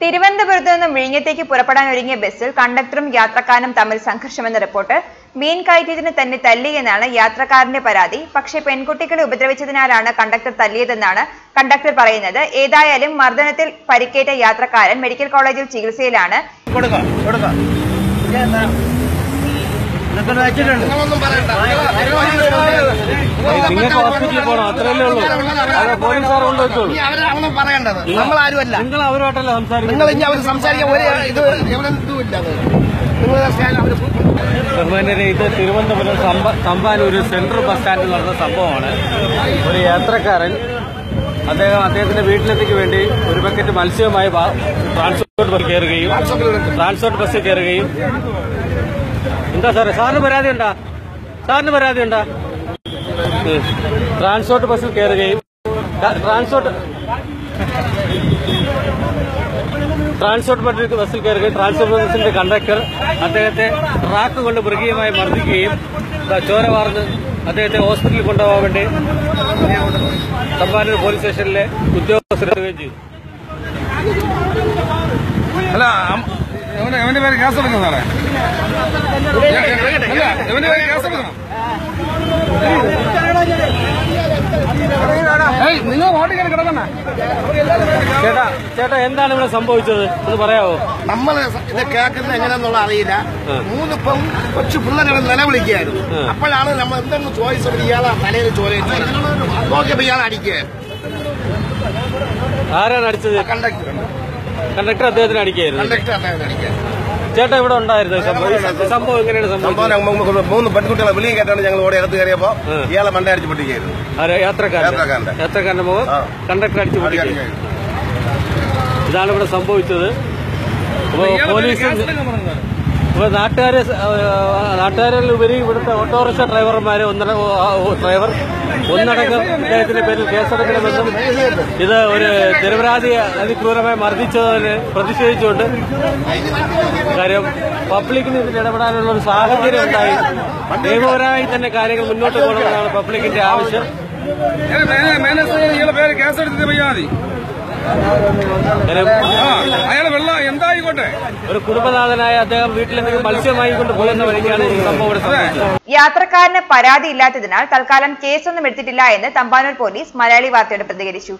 തിരുവനന്തപുരത്ത് നിന്നും വിഴിഞ്ഞത്തേക്ക് പുറപ്പെടാൻ ഒരുങ്ങിയ ബസ്സിൽ കണ്ടക്ടറും യാത്രക്കാരനും തമ്മിൽ സംഘർഷമെന്ന റിപ്പോർട്ട് മീൻ കയറ്റിയതിന് തന്നെ തല്ലിയെന്നാണ് യാത്രക്കാരന്റെ പരാതി. പക്ഷേ പെൺകുട്ടികളെ ഉപദ്രവിച്ചതിനാലാണ് കണ്ടക്ടർ തല്ലിയതെന്നാണ് കണ്ടക്ടർ പറയുന്നത്. ഏതായാലും മർദ്ദനത്തിൽ പരിക്കേറ്റ യാത്രക്കാരൻ മെഡിക്കൽ കോളേജിൽ ചികിത്സയിലാണ്. നിങ്ങൾക്ക് ഹോസ്പിറ്റലിൽ പോകണം അത്രയല്ലേ ഉള്ളൂ. പോലീസ് സാർ കൊണ്ടുവച്ചോളൂ ഇനി അവരെ അവളും പറയേണ്ടത്. നമ്മൾ ആരുമല്ല നിങ്ങൾ അവരുമായിട്ടല്ല നിങ്ങൾ ഇനി അവർ സംസാരിക്കാൻ ഒരു ഇത് അത്. നിങ്ങൾ ബഹുമാനരെ ഇത് തിരുവനന്തപുരം തമ്പാനൂർ സെൻട്രൽ ബസ് സ്റ്റാൻഡിൽ നടന്ന സംഭവമാണ്. ഒരു യാത്രക്കാരൻ അദ്ദേഹം അദ്ദേഹത്തിന്റെ വീട്ടിലെത്തിക്ക് വേണ്ടി ഒരു ബക്കറ്റ് മത്സ്യവുമായി ട്രാൻസ്പോർട്ട് ബസ് കയറുകയും ട്രാൻസ്പോർട്ട് ബസ് കയറുകയും എന്താ സാറേ? സാറിന് പരാതി ഉണ്ടാ? സാറിന് പരാതി ഉണ്ടാ? ഉം. ട്രാൻസ്പോർട്ട് ബസ്സിൽ കയറുകയും ട്രാ- ട്രാൻസ്പോർട്ട് ട്രാൻസ്പോർട്ട് ബസ് ബസ്സിൽ കയറുകയും ട്രാൻസ്പോർട്ട് ബസ്സിന്റെ കണ്ടക്ടർ അദ്ദേഹത്തെ ട്രാക്ക് കൊണ്ട് മൃഗീയമായി മർദ്ദിക്കുകയും ദാ ചോര വാർന്ന് അദ്ദേഹത്തെ ഹോസ്പിറ്റലിൽ കൊണ്ടുപോകാൻ വേണ്ടി തമ്പാനൂർ പോലീസ് സ്റ്റേഷനിലെ ഉദ്യോഗസ്ഥരെത്തുകയും ചെയ്തു. അല്ല ഇവന്റെ പേര് കേസ് എടുക്കണം സാറേ? അല്ല ഇവന്റെ പേര് കേസ് എടുക്കണം? ഏയ് നിങ്ങൾ ഓടിക്കാൻ കിടക്കണ ചേട്ടാ ചേട്ടാ എന്താണ് ഇവിടെ സംഭവിച്ചത്? ഒന്ന് പറയാവോ? നമ്മൾ ഇത് കേൾക്കുന്നത് എങ്ങനെയാന്നുള്ള അറിയില്ല. മൂന്നിപ്പം കൊച്ചു പിള്ളേരെ നിലവിളിക്കുകയായിരുന്നു. അപ്പോഴാണ് നമ്മൾ എന്തെങ്കിലും ചോയ്സ് ഇയാളെ തലയിൽ ചോദിച്ചത് നോക്കിയപ്പോ ഇയാൾ അടിക്കുകയായിരുന്നു. ആരാണ് അടിച്ചത്? കണ്ടക്ടർ. കണ്ടക്ടർ അദ്ദേഹത്തിന് അടിക്കായിരുന്നു. കണ്ടക്ടർ അദ്ദേഹം അടിക്കുക ചേട്ടാ ഇവിടെ ഉണ്ടായിരുന്നു സംഭവം. എങ്ങനെയാണ് സംഭവം മൂന്ന് പെൺകുട്ടികളെ വിളിയും കേട്ടാണ് ഞങ്ങൾ ഓടി അകത്ത് കയറിയപ്പോ ഇയാളെ മണ്ട അടിച്ച് പൊട്ടിക്കായിരുന്നു യാത്രക്കാരൻ. യാത്രക്കാരന്റെ മുഖം കണ്ടക്ടർ അടിച്ചു പൊട്ടിക്കായിരുന്നു ഇതാണ് ഇവിടെ സംഭവിച്ചത്. അപ്പോ പോലീസ് ഇപ്പൊ നാട്ടുകാരെ നാട്ടുകാരിൽ ഉപരി ഇവിടുത്തെ ഓട്ടോറിക്ഷ ഡ്രൈവർമാരെ ഒന്നര ഡ്രൈവർ ഒന്നടങ്കം ഇദ്ദേഹത്തിന്റെ പേരിൽ കേസെടുക്കണമെന്നും ഇത് ഒരു നിരപരാധിയെ അതിക്രൂരമായി മർദ്ദിച്ചതിന് പ്രതിഷേധിച്ചുകൊണ്ട് കാര്യം പബ്ലിക്കിന് ഇതിൽ ഇടപെടാനുള്ള ഒരു സാഹചര്യം ഉണ്ടായി. നിയമപരമായി തന്നെ കാര്യങ്ങൾ മുന്നോട്ട് പോകണമെന്നാണ് പബ്ലിക്കിന്റെ ആവശ്യം. അയാളെ വെള്ളം എന്തായിക്കോട്ടെ? ഒരു കുടുംബനാഥനായ അദ്ദേഹം വീട്ടിൽ നിന്ന് മത്സ്യമായി കൊണ്ട് പോയെന്ന വഴിക്കാണ് ഈ സംഭവം ഇവിടെ യാത്രക്കാരന് പരാതി ഇല്ലാത്തതിനാൽ തൽക്കാലം കേസൊന്നും എടുത്തിട്ടില്ല എന്ന് തമ്പാനൂർ പോലീസ് മലയാളി വാർത്തയോട് പ്രതികരിച്ചു.